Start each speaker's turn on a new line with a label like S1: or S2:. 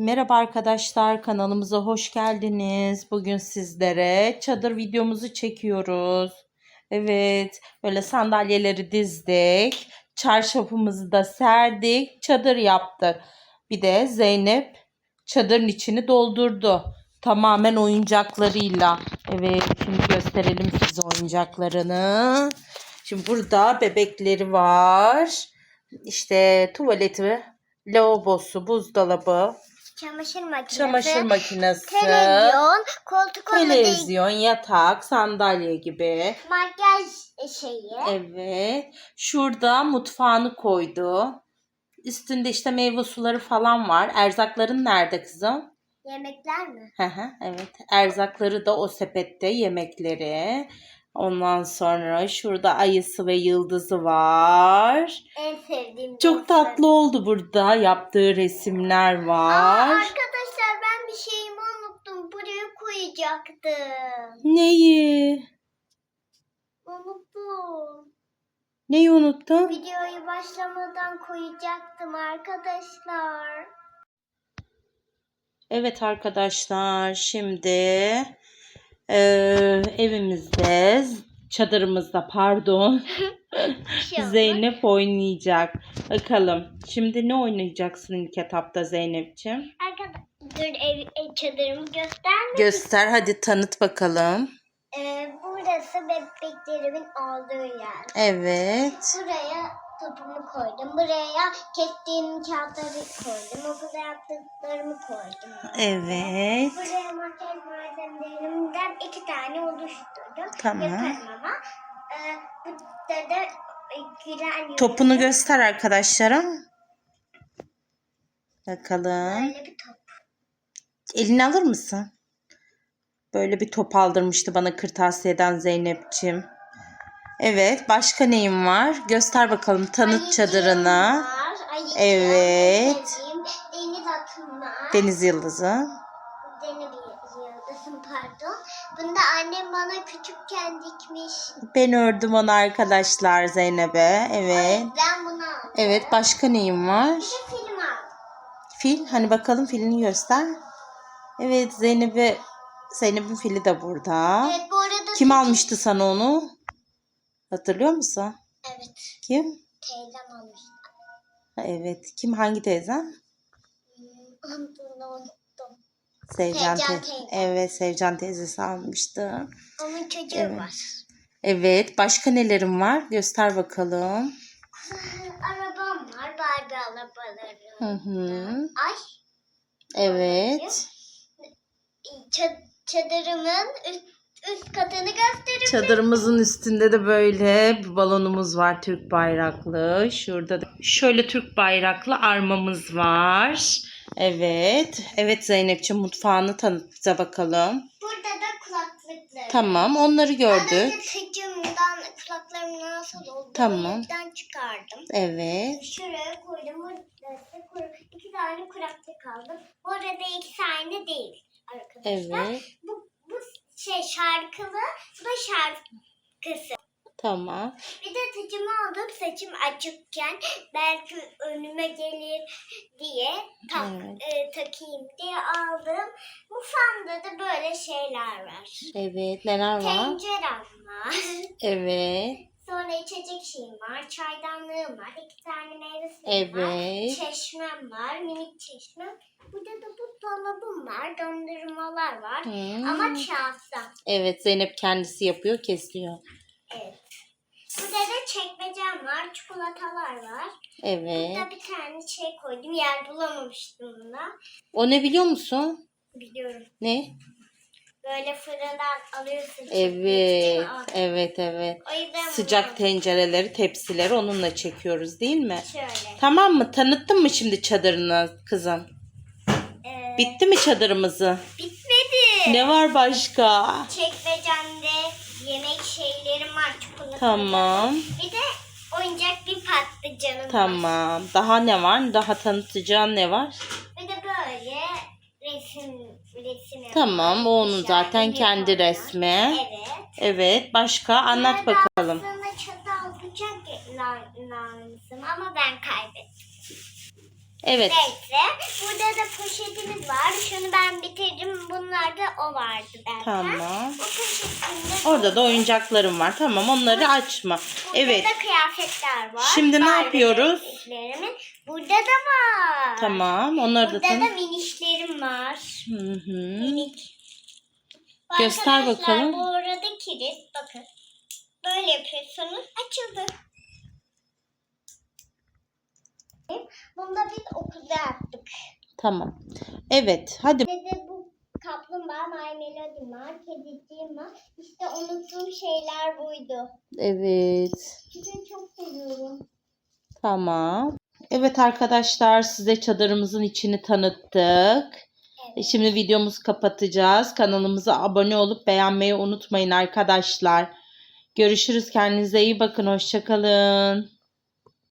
S1: Merhaba arkadaşlar kanalımıza hoş geldiniz. Bugün sizlere çadır videomuzu çekiyoruz. Evet böyle sandalyeleri dizdik. Çarşafımızı da serdik. Çadır yaptık. Bir de Zeynep çadırın içini doldurdu. Tamamen oyuncaklarıyla. Evet şimdi gösterelim size oyuncaklarını. Şimdi burada bebekleri var. İşte tuvaleti, lavabosu, buzdolabı,
S2: Çamaşır makinesi.
S1: çamaşır makinesi,
S2: Televizyon, koltuk
S1: televizyon, yatak, sandalye gibi.
S2: makyaj şeyi.
S1: Evet. Şurada mutfağını koydu. Üstünde işte meyve suları falan var. Erzakların nerede kızım?
S2: Yemekler mi?
S1: Hı hı, evet. Erzakları da o sepette yemekleri. Ondan sonra şurada ayısı ve yıldızı var.
S2: En sevdiğim.
S1: Çok
S2: resim.
S1: tatlı oldu burada. Yaptığı resimler
S2: Aa,
S1: var.
S2: arkadaşlar ben bir şeyimi unuttum. Buraya koyacaktım.
S1: Neyi?
S2: Unuttum.
S1: Neyi unuttun?
S2: Videoyu başlamadan koyacaktım arkadaşlar.
S1: Evet arkadaşlar şimdi eee, evimizde çadırımızda pardon
S2: şey.
S1: Zeynep oynayacak. Bakalım şimdi ne oynayacaksın ilk etapta Zeynep'ciğim?
S2: Arkadaşlar dur ev, ev çadırımı göstermek
S1: Göster hadi tanıt bakalım.
S2: Ee, burası bebeklerimin olduğu yer.
S1: Evet.
S2: Buraya topumu koydum. Buraya kestiğim kağıtları koydum. Okulda yaptıklarımı koydum.
S1: Evet.
S2: Buraya makyaj malzemelerimden iki tane oluşturdum.
S1: Tamam.
S2: Yaparım ama. Ee, burada da e, yüzlü
S1: Topunu göster arkadaşlara. Bakalım.
S2: Böyle bir top.
S1: Elini alır mısın? Böyle bir top aldırmıştı bana kırtasiyeden Zeynep'ciğim. Evet, başka neyim var? Göster bakalım tanıt
S2: Ayıcığım
S1: çadırını.
S2: var. Ayıcığım,
S1: Evet.
S2: Deniz atım var.
S1: Deniz yıldızı.
S2: Deniz yıldızım pardon. Bunda annem bana küçükken dikmiş.
S1: Ben ördüm onu arkadaşlar Zeynep'e. Evet.
S2: Ben bunu aldım.
S1: Evet, başka neyim var?
S2: Bir de film aldım.
S1: Fil. Hani bakalım filini göster. Evet, Zeynep'e Zeynep'in fili de burada.
S2: Evet bu arada
S1: Kim almıştı sana onu? Hatırlıyor musun?
S2: Evet.
S1: Kim?
S2: Teyzem almıştı.
S1: Ha, Evet. Kim hangi teyzem?
S2: Hmm, Adını unuttum.
S1: Sevcan,
S2: Sevcan
S1: te-
S2: teyze.
S1: Evet, Sevcan teyzesi almıştı.
S2: Onun çocuğu
S1: Evet.
S2: var.
S1: Evet, başka nelerim var? Göster bakalım.
S2: Arabam var. Barbie arabaları.
S1: Hı hı.
S2: Ay.
S1: Evet.
S2: çad- çadırımın üst, üst katını göstereyim.
S1: Çadırımızın üstünde de böyle bir balonumuz var Türk bayraklı. Şurada da şöyle Türk bayraklı armamız var. Evet. Evet Zeynep'ciğim mutfağını tanıt bize bakalım.
S2: Burada da kulaklıklar.
S1: Tamam, onları gördük.
S2: önce tıcımdan kulaklarım nasıl oldu?
S1: Tamam.
S2: Yüzden çıkardım.
S1: Evet.
S2: Şuraya koydum. Burası kuru- iki tane kulaklık aldım. Bu arada iki tane değil arkadaşlar.
S1: Evet.
S2: Şey şarkılı, bu da şarkısı.
S1: Tamam.
S2: Bir de tacımı aldım saçım açıkken belki önüme gelir diye tak,
S1: Evet.
S2: e, takayım diye aldım. Mutfağımda da böyle şeyler var.
S1: Evet. Neler var?
S2: Tencerem var.
S1: Evet.
S2: Sonra içecek şeyim var. Çaydanlığım var. iki tane meyve suyum var.
S1: Evet.
S2: Çeşmem var. Minik çeşmem. Burada da buzdolabım var. Dondurmalar var.
S1: Hmm.
S2: Ama kağıttan.
S1: Evet Zeynep kendisi yapıyor, kesiyor.
S2: Evet. Burada da çekmecem var. Çikolatalar var.
S1: Evet.
S2: Burada bir tane şey koydum. Yer bulamamıştım bunda.
S1: O ne biliyor musun?
S2: Biliyorum.
S1: Ne?
S2: Böyle fırından alıyorsun.
S1: Evet. Evet, evet.
S2: O yüzden
S1: Sıcak
S2: bunu
S1: tencereleri, tepsileri onunla çekiyoruz değil mi?
S2: Şöyle.
S1: Tamam mı? Tanıttın mı şimdi çadırını kızım?
S2: Ee,
S1: Bitti mi çadırımızı?
S2: bitmedi.
S1: Ne var başka?
S2: Çekmecemde yemek şeylerim var. Çikolata.
S1: Tamam.
S2: Bir de oyuncak bir patlıcanım var.
S1: Tamam. Daha ne var? Daha tanıtacağın ne var?
S2: Bir de böyle resim resim yapar.
S1: Tamam. O onun zaten kendi resmi.
S2: Evet.
S1: Evet. Başka? Anlat bakalım.
S2: Aslında çatal bıçak la- lazım ama ben kaybettim.
S1: Evet.
S2: Neyse. Burada da poşetimiz var. Şunu ben bitirdim. Bunlar da o vardı bende.
S1: Tamam. Orada da oyuncaklarım var. Tamam onları açma.
S2: Burada
S1: Evet.
S2: da kıyafetler var.
S1: Şimdi ne
S2: Barbie
S1: yapıyoruz?
S2: kıyafetlerimin. Burada da var.
S1: Tamam. Onları da
S2: Burada da minişlerim var.
S1: Hı hı.
S2: Minik. Bu
S1: Göster
S2: arkadaşlar,
S1: bakalım.
S2: Bu arada kilit. Bakın. Böyle yapıyorsunuz. Açıldı. Bunu da biz okulda yaptık.
S1: Tamam. Evet. Hadi.
S2: Dede bu kaplumbağa My Melody var. Kediciğim var. İşte unuttuğum şeyler buydu.
S1: Evet.
S2: Çünkü çok seviyorum.
S1: Tamam. Evet arkadaşlar size çadırımızın içini tanıttık. E, Şimdi videomuzu kapatacağız. Kanalımıza abone olup beğenmeyi unutmayın arkadaşlar. Görüşürüz. Kendinize iyi bakın. Hoşçakalın.